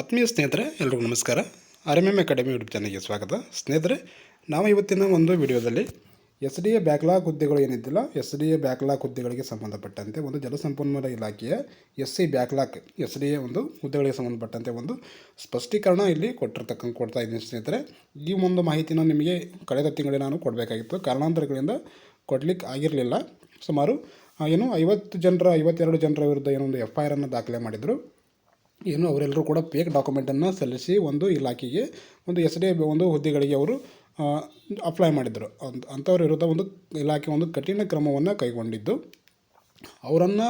ಆತ್ಮೀಯ ಸ್ನೇಹಿತರೆ, ಎಲ್ರಿಗೂ ನಮಸ್ಕಾರ. ಆರ್ ಎಂ ಅಕಾಡೆಮಿ ಯೂಟ್ಯೂಬ್ ಚಾನಲ್ಗೆ ಸ್ವಾಗತ. ಸ್ನೇಹಿತರೆ, ನಾವು ಇವತ್ತಿನ ಒಂದು ವಿಡಿಯೋದಲ್ಲಿ ಎಸ್ ಡಿ ಎ ಬ್ಯಾಕ್ಲಾಗ್ ಹುದ್ದೆಗಳು ಏನಿದ್ದಿಲ್ಲ ಎಸ್ ಡಿ ಎ ಬ್ಯಾಕ್ಲಾಗ್ ಹುದ್ದೆಗಳಿಗೆ ಸಂಬಂಧಪಟ್ಟಂತೆ ಒಂದು ಜಲಸಂಪನ್ಮೂಲ ಇಲಾಖೆಯ S C backlog S D A ಒಂದು ಹುದ್ದೆಗಳಿಗೆ ಸಂಬಂಧಪಟ್ಟಂತೆ ಒಂದು ಸ್ಪಷ್ಟೀಕರಣ ಇಲ್ಲಿ ಕೊಟ್ಟಿರ್ತಕ್ಕಂಥ ಕೊಡ್ತಾ ಇದ್ದೀನಿ ಸ್ನೇಹಿತರೆ. ಈ ಒಂದು ಮಾಹಿತಿನ ನಿಮಗೆ ಕಳೆದ ತಿಂಗಳೇ ನಾನು ಕೊಡಬೇಕಾಗಿತ್ತು. ಕಾರಣಾಂತರಗಳಿಂದ ಕೊಡ್ಲಿಕ್ಕೆ ಆಗಿರಲಿಲ್ಲ. ಸುಮಾರು ಏನು ಐವತ್ತು ಜನರ, ಐವತ್ತೆರಡು ಜನರ ವಿರುದ್ಧ ಏನೊಂದು ಎಫ್ ಐ ಆರನ್ನು ದಾಖಲೆ ಮಾಡಿದರು. ಏನು ಅವರೆಲ್ಲರೂ ಕೂಡ ಫೇಕ್ ಡಾಕ್ಯುಮೆಂಟನ್ನು ಸಲ್ಲಿಸಿ ಒಂದು ಇಲಾಖೆಗೆ, ಒಂದು ಎಸ್ ಡಿ ಒಂದು ಹುದ್ದೆಗಳಿಗೆ ಅವರು ಅಪ್ಲೈ ಮಾಡಿದರು. ಅಂತ ಅಂಥವ್ರ ವಿರುದ್ಧ ಒಂದು ಇಲಾಖೆ ಒಂದು ಕಠಿಣ ಕ್ರಮವನ್ನು ಕೈಗೊಂಡಿದ್ದು. ಅವರನ್ನು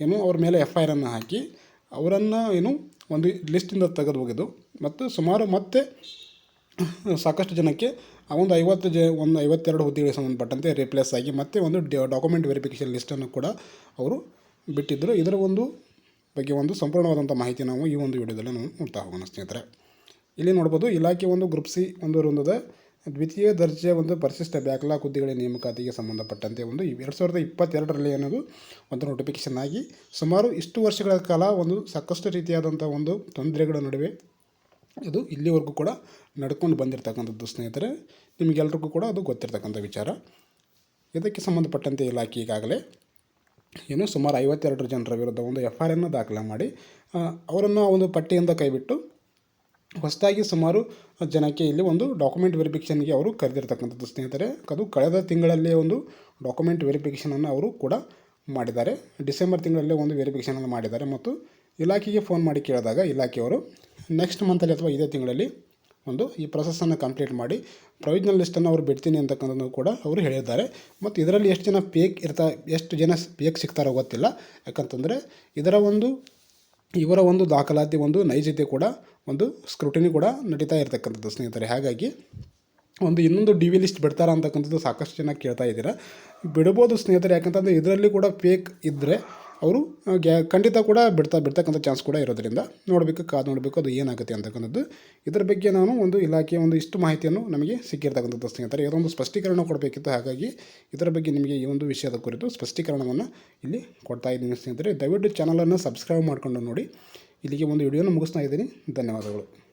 ಏನು ಅವ್ರ ಮೇಲೆ ಎಫ್ ಐ ಆರನ್ನು ಹಾಕಿ, ಅವರನ್ನು ಏನು ಒಂದು ಲಿಸ್ಟಿಂದ ತೆಗೆದು ಹೋಗಿದ್ದು. ಮತ್ತು ಸುಮಾರು ಮತ್ತೆ ಸಾಕಷ್ಟು ಜನಕ್ಕೆ ಆ ಒಂದು ಐವತ್ತು ಜ, ಒಂದು ಐವತ್ತೆರಡು ಹುದ್ದೆಗಳಿಗೆ ಸಂಬಂಧಪಟ್ಟಂತೆ ರಿಪ್ಲೇಸ್ ಆಗಿ ಮತ್ತೆ ಒಂದು ಡಾಕ್ಯುಮೆಂಟ್ ವೆರಿಫಿಕೇಷನ್ ಲಿಸ್ಟನ್ನು ಕೂಡ ಅವರು ಬಿಟ್ಟಿದ್ದರು ಇದರ ಒಂದು ಬಗ್ಗೆ ಒಂದು ಸಂಪೂರ್ಣವಾದಂಥ ಮಾಹಿತಿ ನಾವು ಈ ಒಂದು ವಿಡಿಯೋದಲ್ಲಿ ನಾವು ನೋಡ್ತಾ ಹೋಗೋಣ, ಸ್ನೇಹಿತರೆ. ಇಲ್ಲಿ ನೋಡ್ಬೋದು, ಇಲಾಖೆ ಒಂದು ಗ್ರೂಪ್ ಸಿ ಒಂದು ವೃಂದದ ದ್ವಿತೀಯ ದರ್ಜೆ ಒಂದು ಪರಿಶಿಷ್ಟ ಬ್ಯಾಕ್ಲಾಗ್ ಹುದ್ದೆಗಳ ನೇಮಕಾತಿಗೆ ಸಂಬಂಧಪಟ್ಟಂತೆ ಒಂದು ಎರಡು ಸಾವಿರದ ಇಪ್ಪತ್ತೆರಡರಲ್ಲಿ ಅನ್ನೋದು ಒಂದು ನೋಟಿಫಿಕೇಶನ್ ಆಗಿ ಸುಮಾರು ಇಷ್ಟು ವರ್ಷಗಳ ಕಾಲ ಒಂದು ಸಾಕಷ್ಟು ರೀತಿಯಾದಂಥ ಒಂದು ತೊಂದರೆಗಳ ನಡುವೆ ಇದು ಇಲ್ಲಿವರೆಗೂ ಕೂಡ ನಡ್ಕೊಂಡು ಬಂದಿರತಕ್ಕಂಥದ್ದು, ಸ್ನೇಹಿತರೆ. ನಿಮಗೆಲ್ರಿಗೂ ಕೂಡ ಅದು ಗೊತ್ತಿರತಕ್ಕಂಥ ವಿಚಾರ. ಇದಕ್ಕೆ ಸಂಬಂಧಪಟ್ಟಂತೆ ಇಲಾಖೆ ಈಗಾಗಲೇ ಏನು ಸುಮಾರು ಐವತ್ತೆರಡು ಜನರ ವಿರುದ್ಧ ಒಂದು ಎಫ್ ಐ ಆರನ್ನು ದಾಖಲೆ ಮಾಡಿ ಅವರನ್ನು ಆ ಒಂದು ಪಟ್ಟಿಯಿಂದ ಕೈಬಿಟ್ಟು ಹೊಸದಾಗಿ ಸುಮಾರು ಜನಕ್ಕೆ ಇಲ್ಲಿ ಒಂದು ಡಾಕ್ಯುಮೆಂಟ್ ವೆರಿಫಿಕೇಷನ್ಗೆ ಅವರು ಕರೆದಿರ್ತಕ್ಕಂಥದ್ದು. ಸ್ನೇಹಿತರೆ, ಅದು ಕಳೆದ ತಿಂಗಳಲ್ಲೇ ಒಂದು ಡಾಕ್ಯುಮೆಂಟ್ ವೆರಿಫಿಕೇಷನನ್ನು ಅವರು ಕೂಡ ಮಾಡಿದ್ದಾರೆ. ಡಿಸೆಂಬರ್ ತಿಂಗಳಲ್ಲೇ ಒಂದು ವೆರಿಫಿಕೇಷನನ್ನು ಮಾಡಿದ್ದಾರೆ. ಮತ್ತು ಇಲಾಖೆಗೆ ಫೋನ್ ಮಾಡಿ ಕೇಳಿದಾಗ ಇಲಾಖೆಯವರು ನೆಕ್ಸ್ಟ್ ಮಂತಲ್ಲಿ ಅಥವಾ ಇದೇ ತಿಂಗಳಲ್ಲಿ ಒಂದು ಈ ಪ್ರೊಸೆಸನ್ನು ಕಂಪ್ಲೀಟ್ ಮಾಡಿ ಪ್ರೊವಿಜ್ನಲ್ ಲಿಸ್ಟನ್ನು ಅವರು ಬಿಡ್ತೀನಿ ಅಂತಕ್ಕಂಥದ್ದು ಕೂಡ ಅವರು ಹೇಳಿದ್ದಾರೆ. ಮತ್ತು ಇದರಲ್ಲಿ ಎಷ್ಟು ಜನ ಪೇಕ್ ಇರ್ತಾ, ಎಷ್ಟು ಜನ ಪೇಕ್ ಸಿಗ್ತಾರೋ ಗೊತ್ತಿಲ್ಲ. ಯಾಕಂತಂದರೆ ಇದರ ಒಂದು, ಇವರ ಒಂದು ದಾಖಲಾತಿ, ಒಂದು ನೈಜತೆ ಕೂಡ, ಒಂದು ಸ್ಕ್ರೂಟಿನಿ ಕೂಡ ನಡೀತಾ ಇರತಕ್ಕಂಥದ್ದು ಸ್ನೇಹಿತರೆ. ಹಾಗಾಗಿ ಒಂದು ಇನ್ನೊಂದು ಡಿ ವಿ ಲಿಸ್ಟ್ ಬಿಡ್ತಾರ ಅಂತಕ್ಕಂಥದ್ದು ಸಾಕಷ್ಟು ಜನ ಕೇಳ್ತಾ ಇದ್ದೀರಾ. ಬಿಡ್ಬೋದು ಸ್ನೇಹಿತರೆ, ಯಾಕಂತಂದರೆ ಇದರಲ್ಲಿ ಕೂಡ ಪೇಕ್ ಇದ್ದರೆ ಅವರು ಗ್ಯಾ, ಖಂಡಿತ ಕೂಡ ಬಿಡ್ತಾ, ಬಿಡ್ತಕ್ಕಂಥ ಚಾನ್ಸ್ ಕೂಡ ಇರೋದರಿಂದ ನೋಡಬೇಕು, ಕಾದು ನೋಡಬೇಕು, ಅದು ಏನಾಗುತ್ತೆ ಅಂತಕ್ಕಂಥದ್ದು. ಇದರ ಬಗ್ಗೆ ನಾನು ಒಂದು ಇಲಾಖೆಯ ಒಂದು ಇಷ್ಟು ಮಾಹಿತಿಯನ್ನು ನಮಗೆ ಸಿಕ್ಕಿರ್ತಕ್ಕಂಥದ್ದು ಸ್ನೇಹಿತರೆ. ಇದೊಂದು ಸ್ಪಷ್ಟೀಕರಣ ಕೊಡಬೇಕಿತ್ತು, ಹಾಗಾಗಿ ಇದರ ಬಗ್ಗೆ ನಿಮಗೆ ಈ ಒಂದು ವಿಷಯದ ಕುರಿತು ಸ್ಪಷ್ಟೀಕರಣವನ್ನು ಇಲ್ಲಿ ಕೊಡ್ತಾ ಇದ್ದೀನಿ ಸ್ನೇಹಿತರೆ. ದಯವಿಟ್ಟು ಚಾನಲನ್ನು ಸಬ್ಸ್ಕ್ರೈಬ್ ಮಾಡಿಕೊಂಡು ನೋಡಿ. ಇಲ್ಲಿಗೆ ಒಂದು ವಿಡಿಯೋನ ಮುಗಿಸ್ತಾ ಇದ್ದೀನಿ. ಧನ್ಯವಾದಗಳು.